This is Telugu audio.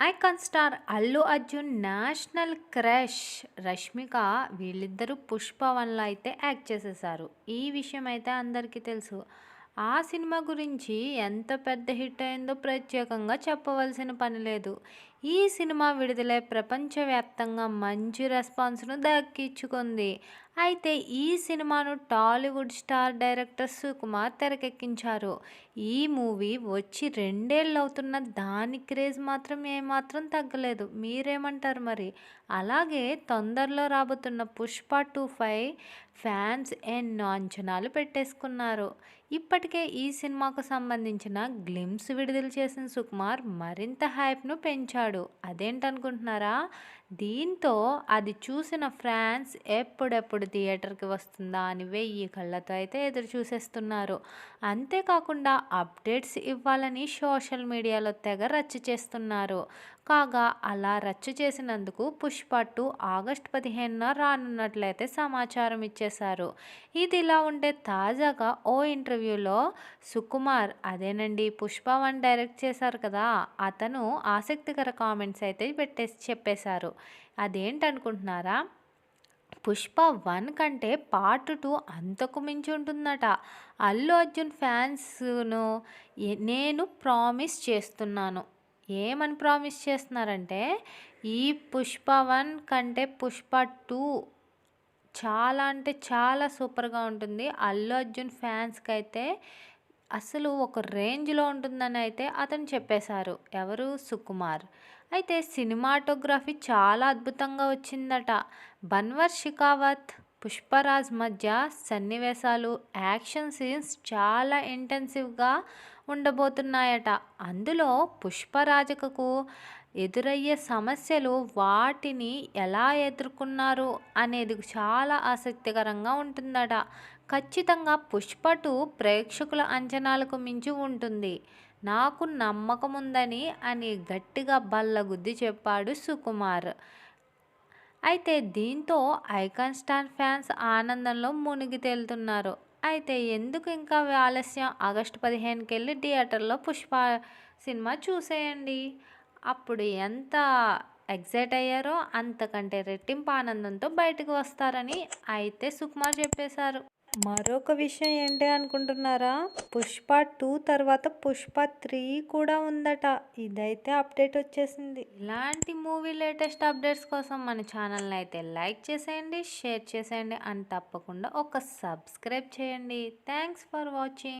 Icon star Allu Arjun national crush Rashmika వీళ్ళిద్దరూ పుష్ప వన్లో అయితే యాక్ట్ చేసేసారు ఈ విషయం అయితే అందరికీ తెలుసు. ఆ సినిమా గురించి ఎంత పెద్ద హిట్ అయిందో ప్రత్యేకంగా చెప్పవలసిన పని లేదు. ఈ సినిమా విడుదలై ప్రపంచవ్యాప్తంగా మంచి రెస్పాన్స్ను దక్కించుకుంది. అయితే ఈ సినిమాను టాలీవుడ్ స్టార్ డైరెక్టర్ సుకుమార్ తెరకెక్కించారు. ఈ మూవీ వచ్చి రెండేళ్ళు అవుతున్న దాని క్రేజ్ మాత్రం ఏమాత్రం తగ్గలేదు. మీరేమంటారు మరి? అలాగే తొందరలో రాబోతున్న పుష్ప టూ ఫైవ్ ఫ్యాన్స్ ఎన్నో అంచనాలు పెట్టేసుకున్నారు. ఇప్పటికే ఈ సినిమాకు సంబంధించిన గ్లిమ్స్ విడుదల చేసిన సుకుమార్ మరింత హైప్ను పెంచాడు. అదేంటనుకుంటున్నారా? దీంతో అది చూసిన ఫ్యాన్స్ ఎప్పుడెప్పుడు థియేటర్కి వస్తుందా అని వెయ్యి కళ్ళతో అయితే ఎదురు చూసేస్తున్నారు. అంతేకాకుండా అప్డేట్స్ ఇవ్వాలని సోషల్ మీడియాలో తెగ రచ్చ చేస్తున్నారు. కాగా అలా రచ్చ చేసినందుకు పుష్ప టూ ఆగస్ట్ పదిహేనున రానున్నట్లయితే సమాచారం ఇచ్చేశారు. ఇది ఇలా ఉంటే తాజాగా ఓ ఇంటర్వ్యూలో సుకుమార్ అదేనండి పుష్ప వన్ డైరెక్ట్ చేశారు కదా అతను ఆసక్తికర కామెంట్స్ అయితే పెట్టేసి చెప్పేశారు. అదేంటనుకుంటున్నారా? పుష్ప వన్ కంటే పార్ట్ టూ అంతకు మించి ఉంటుందట. అల్లు అర్జున్ ఫ్యాన్స్ను నేను ప్రామిస్ చేస్తున్నాను. ఏమని ప్రామిస్ చేస్తున్నారంటే ఈ పుష్ప వన్ కంటే పుష్ప టూ చాలా అంటే చాలా సూపర్గా ఉంటుంది. అల్లు అర్జున్ ఫ్యాన్స్కి అయితే అసలు ఒక రేంజ్లో ఉంటుందని అయితే అతను చెప్పేశారు. ఎవరు? సుకుమార్. అయితే సినిమాటోగ్రఫీ చాలా అద్భుతంగా వచ్చిందట. బన్వర్ షికావత్ పుష్పరాజ్ మధ్య సన్నివేశాలు యాక్షన్ సీన్స్ చాలా ఇంటెన్సివ్గా ఉండబోతున్నాయట. అందులో పుష్పరాజకకు ఎదురయ్యే సమస్యలు వాటిని ఎలా ఎదుర్కొన్నారు అనేది చాలా ఆసక్తికరంగా ఉంటుందట. ఖచ్చితంగా పుష్ప టూ ప్రేక్షకుల అంచనాలకు మించి ఉంటుంది. నాకు నమ్మకం ఉందని అని గట్టిగా బల్లగుద్ది చెప్పాడు సుకుమార్. అయితే దీంతో ఐకాన్ స్టార్ ఫ్యాన్స్ ఆనందంలో మునిగి తేలుతున్నారు. అయితే ఎందుకు ఇంకా ఆలస్యం? ఆగస్టు పదిహేనుకి వెళ్ళి థియేటర్లో పుష్ప సినిమా చూసేయండి. అప్పుడు ఎంత ఎగ్జైట్ అయ్యారో అంతకంటే రెట్టింపు ఆనందంతో బయటకు వస్తారని అయితే సుకుమార్ చెప్పేశారు. మరొక విషయం ఏంటి అనుకుంటున్నారా? పుష్ప టూ తర్వాత పుష్ప త్రీ కూడా ఉందట. ఇదైతే అప్డేట్ వచ్చేసింది. ఇలాంటి మూవీ లేటెస్ట్ అప్డేట్స్ కోసం మన ఛానల్ని అయితే లైక్ చేసేయండి షేర్ చేసేయండి అని తప్పకుండా ఒక సబ్స్క్రైబ్ చేయండి. Thanks for watching.